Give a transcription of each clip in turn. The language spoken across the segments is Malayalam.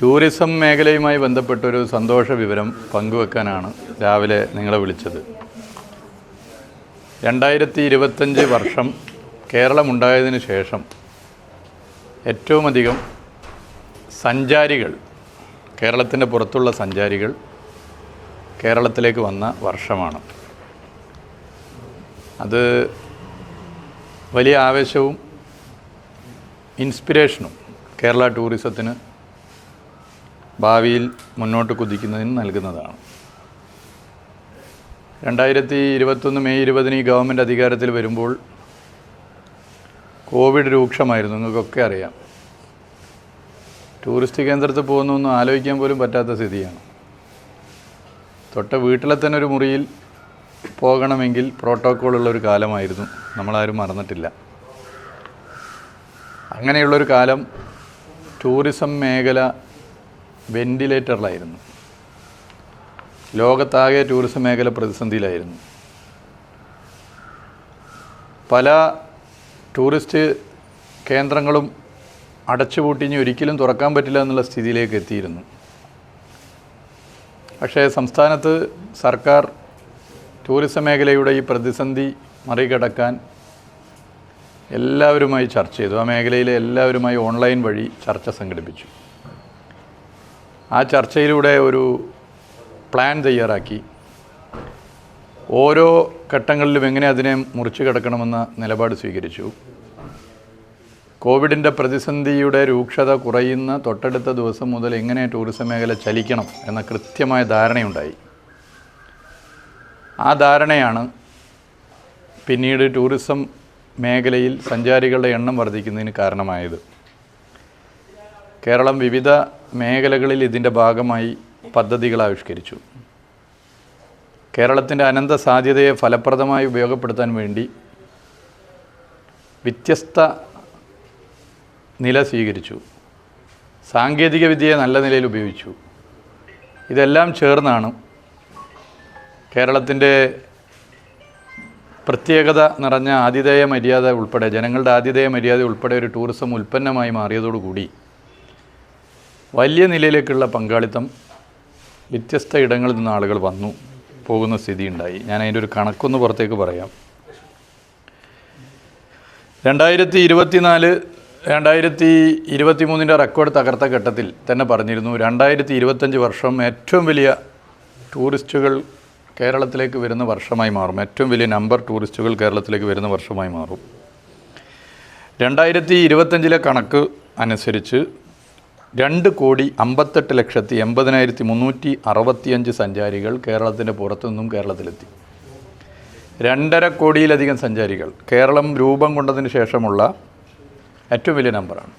ടൂറിസം മേഖലയുമായി ബന്ധപ്പെട്ടൊരു സന്തോഷ വിവരം പങ്കുവെക്കാനാണ് രാവിലെ നിങ്ങളെ വിളിച്ചത്. രണ്ടായിരത്തി ഇരുപത്തഞ്ച് വർഷം കേരളമുണ്ടായതിന് ശേഷം ഏറ്റവും അധികം സഞ്ചാരികൾ കേരളത്തിന്റെ പുറത്തുള്ള സഞ്ചാരികൾ കേരളത്തിലേക്ക് വന്ന വർഷമാണ്. അത് വലിയ ആവേശവും ഇൻസ്പിരേഷനും കേരള ടൂറിസത്തിന് ഭാവിയിൽ മുന്നോട്ട് കുതിക്കുന്നതിന് നൽകുന്നതാണ്. രണ്ടായിരത്തി ഇരുപത്തൊന്ന് മെയ് ഇരുപതിന് ഈ ഗവൺമെന്റ് അധികാരത്തിൽ വരുമ്പോൾ കോവിഡ് രൂക്ഷമായിരുന്നു നിങ്ങൾക്കൊക്കെ അറിയാം. ടൂറിസ്റ്റ് കേന്ദ്രത്തിൽ പോകുന്നൊന്നും ആലോചിക്കാൻ പോലും പറ്റാത്ത സ്ഥിതിയാണ്. തൊട്ട വീട്ടിലെ തന്നെ ഒരു മുറിയിൽ പോകണമെങ്കിൽ പ്രോട്ടോക്കോളുള്ള ഒരു കാലമായിരുന്നു. നമ്മളാരും മറന്നിട്ടില്ല. അങ്ങനെയുള്ളൊരു കാലം ടൂറിസം മേഖല വെന്റിലേറ്ററിലായിരുന്നു ലോകത്താകെ ടൂറിസം മേഖല പ്രതിസന്ധിയിലായിരുന്നു. പല ടൂറിസ്റ്റ് കേന്ദ്രങ്ങളും അടച്ചുപൂട്ടി ഇനി ഒരിക്കലും തുറക്കാൻ പറ്റില്ല എന്നുള്ള സ്ഥിതിയിലേക്ക് എത്തിയിരുന്നു. പക്ഷേ സംസ്ഥാനത്ത് സർക്കാർ ടൂറിസം മേഖലയുടെ ഈ പ്രതിസന്ധി മറികടക്കാൻ എല്ലാവരുമായി ചർച്ച ചെയ്തു. ആ മേഖലയിലെ എല്ലാവരുമായി ഓൺലൈൻ വഴി ചർച്ച സംഘടിപ്പിച്ചു. ആ ചർച്ചയിലൂടെ ഒരു പ്ലാൻ തയ്യാറാക്കി. ഓരോ ഘട്ടങ്ങളിലും എങ്ങനെ അതിനെ മുറിച്ചു കിടക്കണമെന്ന നിലപാട് സ്വീകരിച്ചു. കോവിഡിന്റെ പ്രതിസന്ധിയുടെ രൂക്ഷത കുറയുന്ന തൊട്ടടുത്ത ദിവസം മുതൽ എങ്ങനെ ടൂറിസം മേഖല ചലിക്കണം എന്ന കൃത്യമായ ധാരണയുണ്ടായി. ആ ധാരണയാണ് പിന്നീട് ടൂറിസം മേഖലയിൽ സഞ്ചാരികളുടെ എണ്ണം വർദ്ധിക്കുന്നതിന് കാരണമായത്. കേരളം വിവിധ മേഖലകളിൽ ഇതിന്റെ ഭാഗമായി പദ്ധതികൾ ആവിഷ്കരിച്ചു. കേരളത്തിന്റെ അനന്ത സാധ്യതയെ ഫലപ്രദമായി ഉപയോഗപ്പെടുത്താൻ വേണ്ടി വ്യത്യസ്ത നില സ്വീകരിച്ചു. സാങ്കേതിക വിദ്യയെ നല്ല നിലയിൽ ഉപയോഗിച്ചു. ഇതെല്ലാം ചേർന്നാണ് കേരളത്തിന്റെ പ്രത്യേകത നിറഞ്ഞ ആതിഥേയ മര്യാദ ഉൾപ്പെടെ ജനങ്ങളുടെ ആതിഥേയ മര്യാദ ഉൾപ്പെടെ ഒരു ടൂറിസം ഉൽപ്പന്നമായി മാറിയതോടുകൂടി വലിയ നിലയിലേക്കുള്ള പങ്കാളിത്തം വ്യത്യസ്ത ഇടങ്ങളിൽ നിന്ന് ആളുകൾ വന്നു പോകുന്ന സ്ഥിതി ഉണ്ടായി ഞാൻ അതിന്റെ ഒരു കണക്കൊന്ന് പുറത്തേക്ക് പറയാം. രണ്ടായിരത്തി ഇരുപത്തിനാല് രണ്ടായിരത്തി ഇരുപത്തി മൂന്നിന്റെ റെക്കോർഡ് തകർത്ത ഘട്ടത്തിൽ തന്നെ പറഞ്ഞിരുന്നു രണ്ടായിരത്തി ഇരുപത്തഞ്ച് വർഷം ഏറ്റവും വലിയ ടൂറിസ്റ്റുകൾ കേരളത്തിലേക്ക് വരുന്ന വർഷമായി മാറും. ഏറ്റവും വലിയ നമ്പർ ടൂറിസ്റ്റുകൾ കേരളത്തിലേക്ക് വരുന്ന വർഷമായി മാറും. രണ്ടായിരത്തി ഇരുപത്തഞ്ചിലെ കണക്ക് അനുസരിച്ച് രണ്ട് കോടി അമ്പത്തെട്ട് ലക്ഷത്തി എൺപതിനായിരത്തി മുന്നൂറ്റി അറുപത്തിയഞ്ച് സഞ്ചാരികൾ കേരളത്തിന്റെ പുറത്തുനിന്നും കേരളത്തിലെത്തി. രണ്ടര കോടിയിലധികം സഞ്ചാരികൾ കേരളം രൂപം കൊണ്ടതിന് ശേഷമുള്ള ഏറ്റവും വലിയ നമ്പറാണ്.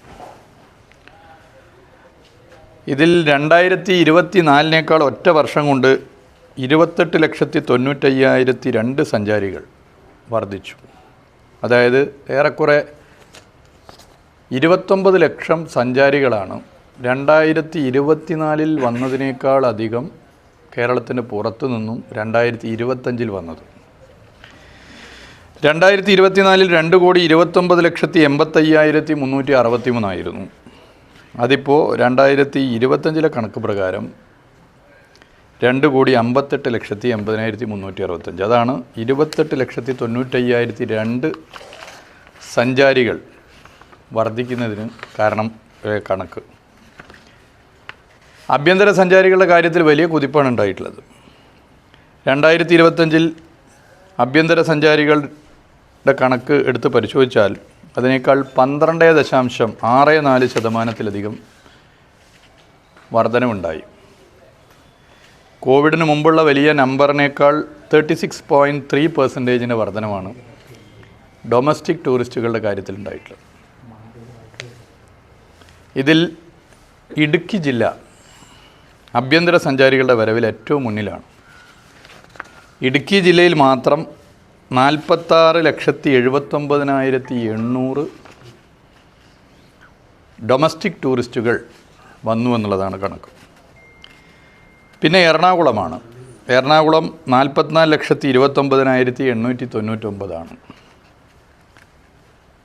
ഇതിൽ രണ്ടായിരത്തി ഇരുപത്തി നാലിനേക്കാൾ ഒറ്റ വർഷം കൊണ്ട് ഇരുപത്തെട്ട് ലക്ഷത്തി തൊണ്ണൂറ്റയ്യായിരത്തി രണ്ട് സഞ്ചാരികൾ വർദ്ധിച്ചു. അതായത് ഏറെക്കുറെ ഇരുപത്തൊമ്പത് ലക്ഷം സഞ്ചാരികളാണ് രണ്ടായിരത്തി ഇരുപത്തിനാലിൽ വന്നതിനേക്കാൾ അധികം കേരളത്തിന് പുറത്തു നിന്നും രണ്ടായിരത്തി ഇരുപത്തഞ്ചിൽ വന്നത്. രണ്ടായിരത്തി ഇരുപത്തിനാലിൽ രണ്ട് കോടി ഇരുപത്തൊമ്പത് ലക്ഷത്തി എൺപത്തയ്യായിരത്തി മുന്നൂറ്റി അറുപത്തി മൂന്നായിരുന്നു അതിപ്പോൾ രണ്ടായിരത്തി ഇരുപത്തഞ്ചിലെ കണക്ക് പ്രകാരം രണ്ട് കോടി അമ്പത്തെട്ട് ലക്ഷത്തി എൺപതിനായിരത്തി മുന്നൂറ്റി അറുപത്തഞ്ച് അതാണ് ഇരുപത്തെട്ട് ലക്ഷത്തി തൊണ്ണൂറ്റയ്യായിരത്തി രണ്ട് സഞ്ചാരികൾ വർദ്ധിക്കുന്നതിന് കാരണം കണക്ക്. ആഭ്യന്തര സഞ്ചാരികളുടെ കാര്യത്തിൽ വലിയ കുതിപ്പാണ് ഉണ്ടായിട്ടുള്ളത്. രണ്ടായിരത്തി ഇരുപത്തഞ്ചിൽ ആഭ്യന്തര സഞ്ചാരികളുടെ കണക്ക് എടുത്ത് പരിശോധിച്ചാൽ അതിനേക്കാൾ പന്ത്രണ്ട് ദശാംശം ആറ് നാല് ശതമാനത്തിലധികം വർധനവുണ്ടായി. കോവിഡിന് മുമ്പുള്ള വലിയ നമ്പറിനേക്കാൾ തേർട്ടി സിക്സ് പോയിന്റ് ത്രീ പെർസെന്റേജിന്റെ വർധനമാണ് ഡൊമസ്റ്റിക് ടൂറിസ്റ്റുകളുടെ കാര്യത്തിൽ ഉണ്ടായിട്ടുള്ളത്. ഇതിൽ ഇടുക്കി ജില്ല ആഭ്യന്തര സഞ്ചാരികളുടെ വരവിൽ ഏറ്റവും മുന്നിലാണ്. ഇടുക്കി ജില്ലയിൽ മാത്രം നാൽപ്പത്താറ് ലക്ഷത്തി എഴുപത്തൊമ്പതിനായിരത്തി എണ്ണൂറ് ഡൊമസ്റ്റിക് ടൂറിസ്റ്റുകൾ വന്നു എന്നുള്ളതാണ് കണക്ക്. പിന്നെ എറണാകുളമാണ്. എറണാകുളം നാൽപ്പത്തിനാല് ലക്ഷത്തി ഇരുപത്തൊമ്പതിനായിരത്തി എണ്ണൂറ്റി തൊണ്ണൂറ്റൊമ്പതാണ്.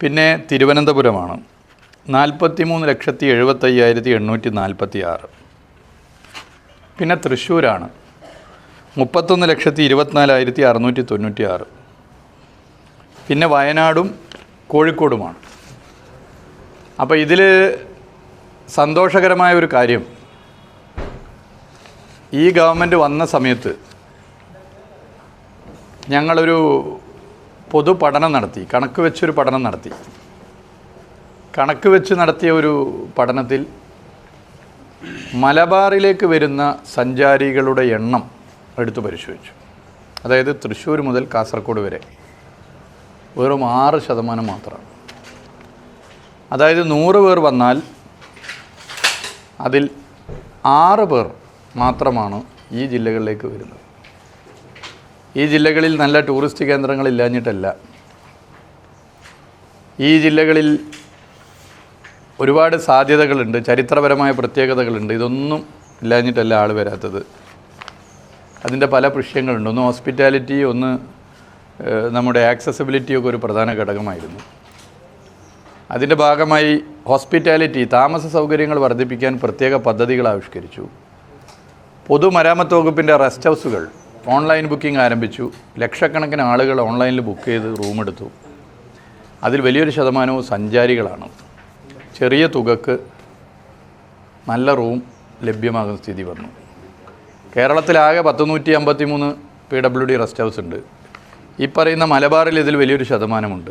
പിന്നെ തിരുവനന്തപുരമാണ്. നാൽപ്പത്തി മൂന്ന് ലക്ഷത്തി എഴുപത്തയ്യായിരത്തി എണ്ണൂറ്റി നാൽപ്പത്തി ആറ് പിന്നെ തൃശ്ശൂരാണ്. മുപ്പത്തൊന്ന് ലക്ഷത്തി ഇരുപത്തിനാലായിരത്തി അറുന്നൂറ്റി തൊണ്ണൂറ്റി ആറ് പിന്നെ വയനാടും കോഴിക്കോടുമാണ്. അപ്പോൾ ഇതിൽ സന്തോഷകരമായ ഒരു കാര്യം. ഈ ഗവൺമെന്റ് വന്ന സമയത്ത് ഞങ്ങളൊരു പൊതു പഠനം നടത്തി കണക്ക് വെച്ചൊരു പഠനം നടത്തി. കണക്ക് വെച്ച് നടത്തിയ ഒരു പഠനത്തിൽ മലബാറിലേക്ക് വരുന്ന സഞ്ചാരികളുടെ എണ്ണം എടുത്തു പരിശോധിച്ചു. അതായത് തൃശ്ശൂർ മുതൽ കാസർഗോഡ് വരെ വെറും ആറ് ശതമാനം മാത്രമാണ്. അതായത് നൂറ് പേർ വന്നാൽ അതിൽ ആറ് പേർ മാത്രമാണ് ഈ ജില്ലകളിലേക്ക് വരുന്നത്. ഈ ജില്ലകളിൽ നല്ല ടൂറിസ്റ്റ് കേന്ദ്രങ്ങൾ ഇല്ലാഞ്ഞിട്ടല്ല. ഈ ജില്ലകളിൽ ഒരുപാട് സാധ്യതകളുണ്ട് ചരിത്രപരമായ പ്രത്യേകതകളുണ്ട്. ഇതൊന്നും ഇല്ലാഞ്ഞിട്ടല്ല ആൾ വരാത്തത്. അതിന്റെ പല പ്രശ്നങ്ങളുണ്ട്. ഒന്ന് ഹോസ്പിറ്റാലിറ്റി ഒന്ന് നമ്മുടെ ആക്സസിബിലിറ്റിയൊക്കെ ഒരു പ്രധാന ഘടകമായിരുന്നു. അതിന്റെ ഭാഗമായി ഹോസ്പിറ്റാലിറ്റി താമസ സൗകര്യങ്ങൾ വർദ്ധിപ്പിക്കാൻ പ്രത്യേക പദ്ധതികൾ ആവിഷ്കരിച്ചു. പൊതുമരാമത്ത് വകുപ്പിന്റെ റെസ്റ്റ് ഹൗസുകൾ ഓൺലൈൻ ബുക്കിംഗ് ആരംഭിച്ചു. ലക്ഷക്കണക്കിന് ആളുകൾ ഓൺലൈനിൽ ബുക്ക് ചെയ്ത് റൂമെടുത്തു. അതിൽ വലിയൊരു ശതമാനവും സഞ്ചാരികളാണ്. ചെറിയ തുകക്ക് നല്ല റൂം ലഭ്യമാകുന്ന സ്ഥിതി വന്നു. കേരളത്തിലാകെ പത്ത് നൂറ്റി അമ്പത്തി മൂന്ന് P W D rest house ഉണ്ട്. ഈ പറയുന്ന മലബാറിൽ ഇതിൽ വലിയൊരു ശതമാനമുണ്ട്.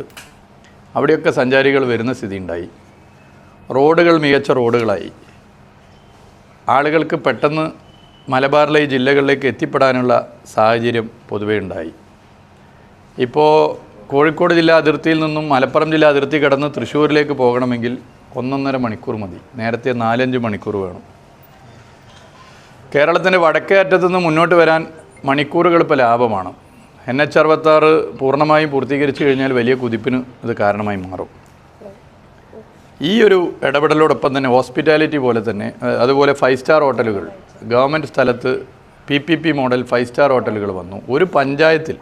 അവിടെയൊക്കെ സഞ്ചാരികൾ വരുന്ന സ്ഥിതി ഉണ്ടായി. റോഡുകൾ മികച്ച റോഡുകളായി. ആളുകൾക്ക് പെട്ടെന്ന് മലബാറിലെ ഈ ജില്ലകളിലേക്ക് എത്തിപ്പെടാനുള്ള സാഹചര്യം പൊതുവേ ഉണ്ടായി. ഇപ്പോൾ കോഴിക്കോട് ജില്ലാ അതിർത്തിയിൽ നിന്നും മലപ്പുറം ജില്ലാ അതിർത്തി കടന്ന് തൃശ്ശൂരിലേക്ക് പോകണമെങ്കിൽ ഒന്നൊന്നര മണിക്കൂർ മതി. നേരത്തെ നാലഞ്ച് മണിക്കൂർ വേണം. കേരളത്തിന്റെ വടക്കേ അറ്റത്തു നിന്ന് മുന്നോട്ട് വരാൻ മണിക്കൂറുകൾ ഇപ്പോൾ ലാഭമാണ്. എൻ എച്ച് അറുപത്താറ് പൂർണമായും പൂർത്തീകരിച്ചു കഴിഞ്ഞാൽ വലിയ കുതിപ്പിന് ഇത് കാരണമായി മാറും. ഈ ഒരു ഇടപെടലോടൊപ്പം തന്നെ ഹോസ്പിറ്റാലിറ്റി പോലെ തന്നെ അതുപോലെ ഫൈവ് സ്റ്റാർ ഹോട്ടലുകൾ ഗവൺമെന്റ് സ്ഥലത്ത് P P P model five star ഹോട്ടലുകൾ വന്നു. ഒരു പഞ്ചായത്തിൽ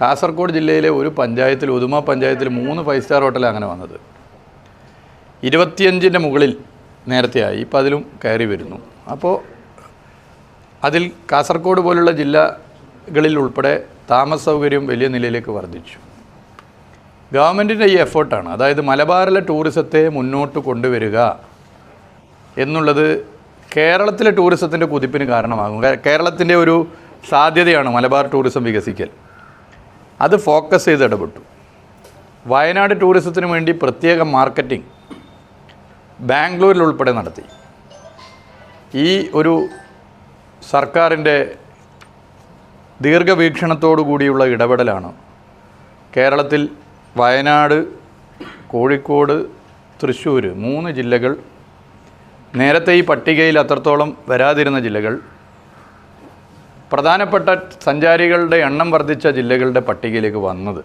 കാസർഗോഡ് ജില്ലയിലെ ഒരു പഞ്ചായത്തിൽ ഉദുമ പഞ്ചായത്തിൽ മൂന്ന് ഫൈവ് സ്റ്റാർ ഹോട്ടലാണ് അങ്ങനെ വന്നത്. ഇരുപത്തിയഞ്ചിന്റെ മുകളിൽ നേരത്തെയായി ഇപ്പോൾ അതിലും കയറി വരുന്നു. അപ്പോൾ അതിൽ കാസർഗോഡ് പോലുള്ള ജില്ലകളിൽ ഉൾപ്പെടെ താമസ സൗകര്യം വലിയ നിലയിലേക്ക് വർദ്ധിച്ചു. ഗവൺമെന്റിന്റെ ഈ എഫേർട്ടാണ്. അതായത് മലബാറിലെ ടൂറിസത്തെ മുന്നോട്ട് കൊണ്ടുവരിക എന്നുള്ളത് കേരളത്തിലെ ടൂറിസത്തിന്റെ കുതിപ്പിന് കാരണമാകും. കേരളത്തിന്റെ ഒരു സാധ്യതയാണ് മലബാർ ടൂറിസം വികസിക്കൽ. അത് ഫോക്കസ് ചെയ്ത് ഇടപെട്ടു. വയനാട് ടൂറിസത്തിന് വേണ്ടി പ്രത്യേക മാർക്കറ്റിംഗ് ബാംഗ്ലൂരിൽ ഉൾപ്പെടെ നടത്തി. ഈ ഒരു സർക്കാരിന്റെ ദീർഘവീക്ഷണത്തോടു കൂടിയുള്ള ഇടപെടലാണ് കേരളത്തിൽ വയനാട് കോഴിക്കോട് തൃശ്ശൂർ മൂന്ന് ജില്ലകൾ നേരത്തെ ഈ പട്ടികയിൽ അത്രത്തോളം വരാതിരുന്ന ജില്ലകൾ പ്രധാനപ്പെട്ട സഞ്ചാരികളുടെ എണ്ണം വർദ്ധിച്ച ജില്ലകളുടെ പട്ടികയിലേക്ക് വന്നത്.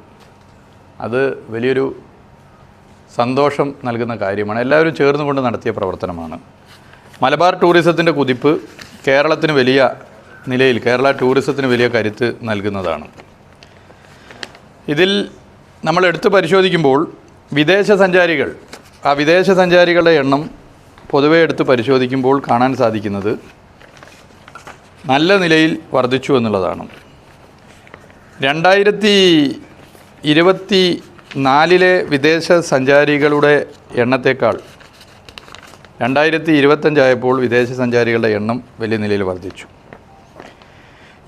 അത് വലിയൊരു സന്തോഷം നൽകുന്ന കാര്യമാണ്. എല്ലാവരും ചേർന്നുകൊണ്ട് നടത്തിയ പ്രവർത്തനമാണ്. മലബാർ ടൂറിസത്തിന്റെ കുതിപ്പ് കേരളത്തിന് വലിയ നിലയിൽ കേരള ടൂറിസത്തിന് വലിയ കരുത്ത് നൽകുന്നതാണ്. ഇതിൽ നമ്മൾ എടുത്ത് പരിശോധിക്കുമ്പോൾ വിദേശ സഞ്ചാരികൾ ആ വിദേശ സഞ്ചാരികളുടെ എണ്ണം പൊതുവെ എടുത്ത് പരിശോധിക്കുമ്പോൾ കാണാൻ സാധിക്കുന്നത് നല്ല നിലയിൽ വർദ്ധിച്ചു എന്നുള്ളതാണ്. രണ്ടായിരത്തി ഇരുപത്തി നാലിലെ വിദേശ സഞ്ചാരികളുടെ എണ്ണത്തേക്കാൾ രണ്ടായിരത്തി ഇരുപത്തഞ്ചായപ്പോൾ വിദേശ സഞ്ചാരികളുടെ എണ്ണം വലിയ നിലയിൽ വർദ്ധിച്ചു.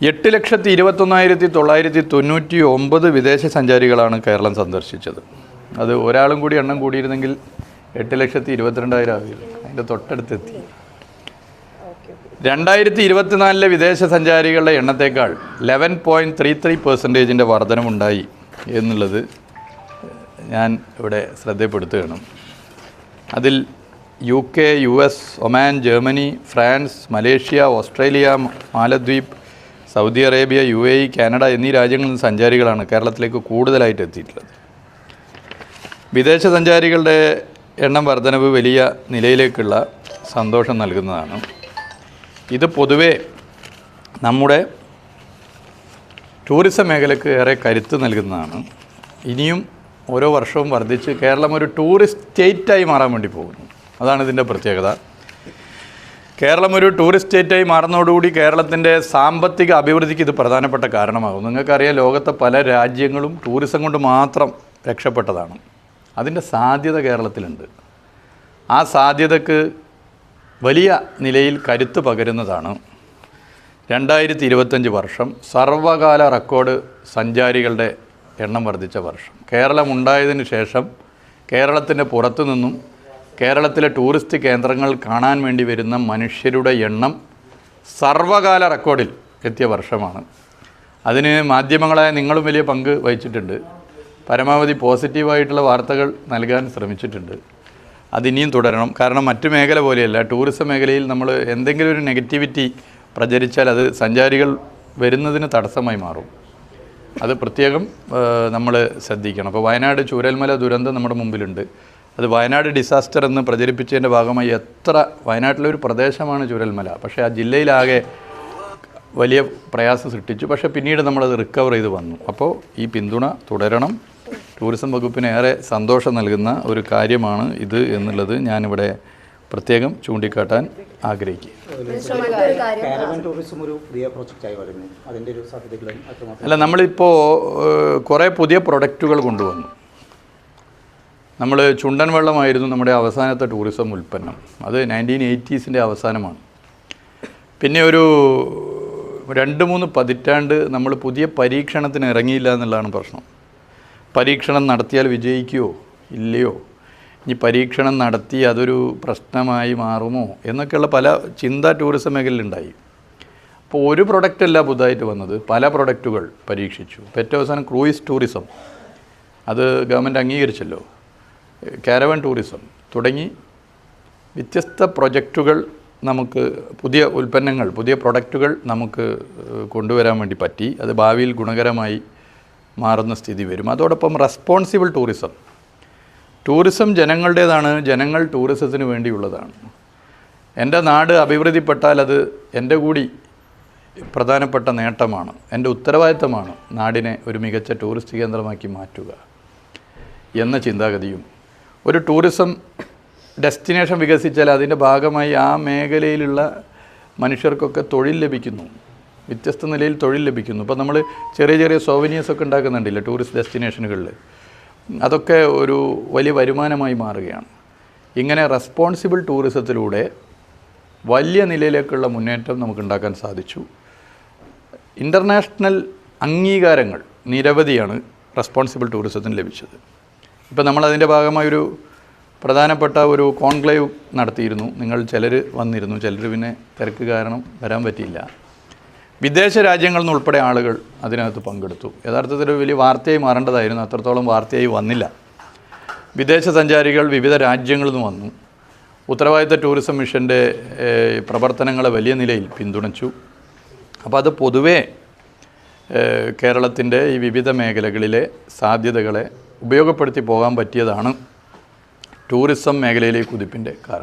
എട്ട് ലക്ഷത്തി ഇരുപത്തൊന്നായിരത്തി തൊള്ളായിരത്തി തൊണ്ണൂറ്റി ഒമ്പത് വിദേശ സഞ്ചാരികളാണ് കേരളം സന്ദർശിച്ചത്. അത് ഒരാളും കൂടി എണ്ണം കൂടിയിരുന്നെങ്കിൽ എട്ട് ലക്ഷത്തി ഇരുപത്തിരണ്ടായിരം ആയിരുന്നു. അതിന്റെ തൊട്ടടുത്തെത്തി. രണ്ടായിരത്തി ഇരുപത്തിനാലിലെ വിദേശ സഞ്ചാരികളുടെ എണ്ണത്തേക്കാൾ ലെവൻ പോയിന്റ് ത്രീ ത്രീ പെർസെന്റേജിന്റെ വർധനമുണ്ടായി എന്നുള്ളത് ഞാൻ ഇവിടെ ശ്രദ്ധപ്പെടുത്തുകയാണ് അതിൽ U K U S Oman Germany France Malaysia Australia Maldives Saudi Arabia U A E Canada എന്നീ രാജ്യങ്ങളിൽ നിന്ന് സഞ്ചാരികളാണ് കേരളത്തിലേക്ക് കൂടുതലായിട്ട് എത്തിയിട്ടുള്ളത്. വിദേശ സഞ്ചാരികളുടെ എണ്ണം വർധനവ് വലിയ നിലയിലേക്കുള്ള സന്തോഷം നൽകുന്നതാണ്. ഇത് പൊതുവെ നമ്മുടെ ടൂറിസം മേഖലയ്ക്ക് ഏറെ കരുത്ത് നൽകുന്നതാണ്. ഇനിയും ഓരോ വർഷവും വർദ്ധിച്ച് കേരളം ഒരു ടൂറിസ്റ്റ് സ്റ്റേറ്റായി മാറാൻ വേണ്ടി പോകുന്നു. അതാണ് ഇതിന്റെ പ്രത്യേകത. കേരളം ഒരു ടൂറിസ്റ്റ് സ്റ്റേറ്റായി മാറുന്നതോടുകൂടി കേരളത്തിന്റെ സാമ്പത്തിക അഭിവൃദ്ധിക്ക് ഇത് പ്രധാനപ്പെട്ട കാരണമാകും നിങ്ങൾക്കറിയാം ലോകത്തെ പല രാജ്യങ്ങളും ടൂറിസം കൊണ്ട് മാത്രം രക്ഷപ്പെട്ടതാണ്. അതിന്റെ സാധ്യത കേരളത്തിലുണ്ട്. ആ സാധ്യതക്ക് വലിയ നിലയിൽ കരുത്ത് പകരുന്നതാണ്. രണ്ടായിരത്തി ഇരുപത്തഞ്ച് വർഷം സർവകാല റെക്കോർഡ് സഞ്ചാരികളുടെ എണ്ണം വർദ്ധിച്ച വർഷം. കേരളം ഉണ്ടായതിന് ശേഷം കേരളത്തിന്റെ പുറത്തു നിന്നും കേരളത്തിലെ ടൂറിസ്റ്റ് കേന്ദ്രങ്ങൾ കാണാൻ വേണ്ടി വരുന്ന മനുഷ്യരുടെ എണ്ണം സർവകാല റെക്കോർഡിൽ എത്തിയ വർഷമാണ്. അതിന് മാധ്യമങ്ങളായ നിങ്ങളും വലിയ പങ്ക് വഹിച്ചിട്ടുണ്ട്. പരമാവധി പോസിറ്റീവായിട്ടുള്ള വാർത്തകൾ നൽകാൻ ശ്രമിച്ചിട്ടുണ്ട്. അതിനിയും തുടരണം. കാരണം മറ്റു മേഖല പോലെയല്ല. ടൂറിസം മേഖലയിൽ നമ്മൾ എന്തെങ്കിലും ഒരു നെഗറ്റിവിറ്റി പ്രചരിച്ചാൽ അത് സഞ്ചാരികൾ വരുന്നതിന് തടസ്സമായി മാറും. അത് പ്രത്യേകം നമ്മൾ ശ്രദ്ധിക്കണം. അപ്പോൾ വയനാട് ചൂരൽമല ദുരന്തം നമ്മുടെ മുമ്പിലുണ്ട്. അത് വയനാട് ഡിസാസ്റ്റർ എന്ന് പ്രചരിപ്പിച്ചതിന്റെ ഭാഗമായി എത്ര വയനാട്ടിലെ ഒരു പ്രദേശമാണ് ചൂരൽമല. പക്ഷേ ആ ജില്ലയിലാകെ വലിയ പ്രയാസം സൃഷ്ടിച്ചു. പക്ഷേ പിന്നീട് നമ്മളത് റിക്കവർ ചെയ്ത് വന്നു. അപ്പോൾ ഈ പിന്തുണ തുടരണം. ടൂറിസം വകുപ്പിന് ഏറെ സന്തോഷം നൽകുന്ന ഒരു കാര്യമാണ് ഇത് എന്നുള്ളത് ഞാനിവിടെ പ്രത്യേകം ചൂണ്ടിക്കാട്ടാൻ ആഗ്രഹിക്കുക. അല്ല നമ്മളിപ്പോൾ കുറേ പുതിയ പ്രൊഡക്റ്റുകൾ കൊണ്ടുവന്നു. നമ്മൾ ചുണ്ടൻ വെള്ളമായിരുന്നു നമ്മുടെ അവസാനത്തെ ടൂറിസം ഉൽപ്പന്നം. അത് നയന്റീൻ എയ്റ്റീസിന്റെ അവസാനമാണ്. പിന്നെ ഒരു രണ്ട് മൂന്ന് പതിറ്റാണ്ട് നമ്മൾ പുതിയ പരീക്ഷണത്തിന് ഇറങ്ങിയില്ല എന്നുള്ളതാണ് പ്രശ്നം. പരീക്ഷണം നടത്തിയാൽ വിജയിക്കുമോ ഇല്ലയോ ഇനി പരീക്ഷണം നടത്തി അതൊരു പ്രശ്നമായി മാറുമോ എന്നൊക്കെയുള്ള പല ചിന്ത ടൂറിസം മേഖലയിലുണ്ടായി. അപ്പോൾ ഒരു പ്രൊഡക്റ്റ് അല്ല പുതുതായിട്ട് വന്നത്. പല പ്രൊഡക്റ്റുകൾ പരീക്ഷിച്ചു. ഏറ്റവും അവസാനം ക്രൂയിസ് ടൂറിസം അത് ഗവൺമെന്റ് അംഗീകരിച്ചല്ലോ. കാരവൻ ടൂറിസം തുടങ്ങി വ്യത്യസ്ത പ്രൊജക്റ്റുകൾ നമുക്ക് പുതിയ ഉൽപ്പന്നങ്ങൾ പുതിയ പ്രൊഡക്റ്റുകൾ നമുക്ക് കൊണ്ടുവരാൻ വേണ്ടി പറ്റി. അത് ഭാവിയിൽ ഗുണകരമായി മാറുന്ന സ്ഥിതി വരും. അതോടൊപ്പം റെസ്പോൺസിബിൾ ടൂറിസം ടൂറിസം ജനങ്ങളുടേതാണ് ജനങ്ങൾ ടൂറിസത്തിന് വേണ്ടിയുള്ളതാണ്. എന്റെ നാട് അഭിവൃദ്ധിപ്പെട്ടാൽ അത് എന്റെ കൂടി പ്രധാനപ്പെട്ട നേട്ടമാണ്. എന്റെ ഉത്തരവാദിത്തമാണ് നാടിനെ ഒരു മികച്ച ടൂറിസ്റ്റ് കേന്ദ്രമാക്കി മാറ്റുക എന്ന ചിന്താഗതിയും. ഒരു ടൂറിസം ഡെസ്റ്റിനേഷൻ വികസിച്ചാൽ അതിന്റെ ഭാഗമായി ആ മേഖലയിലുള്ള മനുഷ്യർക്കൊക്കെ തൊഴിൽ ലഭിക്കുന്നു. വ്യത്യസ്ത നിലയിൽ തൊഴിൽ ലഭിക്കുന്നു. ഇപ്പോൾ നമ്മൾ ചെറിയ ചെറിയ സോവനിയേഴ്സൊക്കെ ഉണ്ടാക്കുന്നുണ്ടല്ലോ ടൂറിസ്റ്റ് ഡെസ്റ്റിനേഷനുകളിൽ? അതൊക്കെ ഒരു വലിയ വരുമാനമായി മാറുകയാണ്. ഇങ്ങനെ റെസ്പോൺസിബിൾ ടൂറിസത്തിലൂടെ വലിയ നിലയിലേക്കുള്ള മുന്നേറ്റം നമുക്കുണ്ടാക്കാൻ സാധിച്ചു. ഇന്റർനാഷണൽ അംഗീകാരങ്ങൾ നിരവധിയാണ് റെസ്പോൺസിബിൾ ടൂറിസത്തിന് ലഭിച്ചത്. ഇപ്പം നമ്മളതിന്റെ ഭാഗമായൊരു പ്രധാനപ്പെട്ട ഒരു കോൺക്ലേവ് നടത്തിയിരുന്നു. നിങ്ങൾ ചിലർ വന്നിരുന്നു. ചിലർ പിന്നെ തിരക്ക് കാരണം വരാൻ പറ്റിയില്ല. വിദേശ രാജ്യങ്ങളിൽ നിന്ന് ഉൾപ്പെടെ ആളുകൾ അതിനകത്ത് പങ്കെടുത്തു. യഥാർത്ഥത്തിൽ വലിയ വാർത്തയായി മാറേണ്ടതായിരുന്നു. അത്രത്തോളം വാർത്തയായി വന്നില്ല. വിദേശ സഞ്ചാരികൾ വിവിധ രാജ്യങ്ങളിൽ നിന്ന് വന്നു. ഉത്തരവാദിത്ത ടൂറിസം മിഷന്റെ പ്രവർത്തനങ്ങളെ വലിയ നിലയിൽ പിന്തുണച്ചു. അപ്പോൾ അത് പൊതുവേ കേരളത്തിന്റെ ഈ വിവിധ മേഖലകളിലെ സാധ്യതകളെ ഉപയോഗപ്പെടുത്തി പോകാൻ പറ്റിയതാണ് ടൂറിസം മേഖലയിലെ കുതിപ്പിന്റെ കാരണം.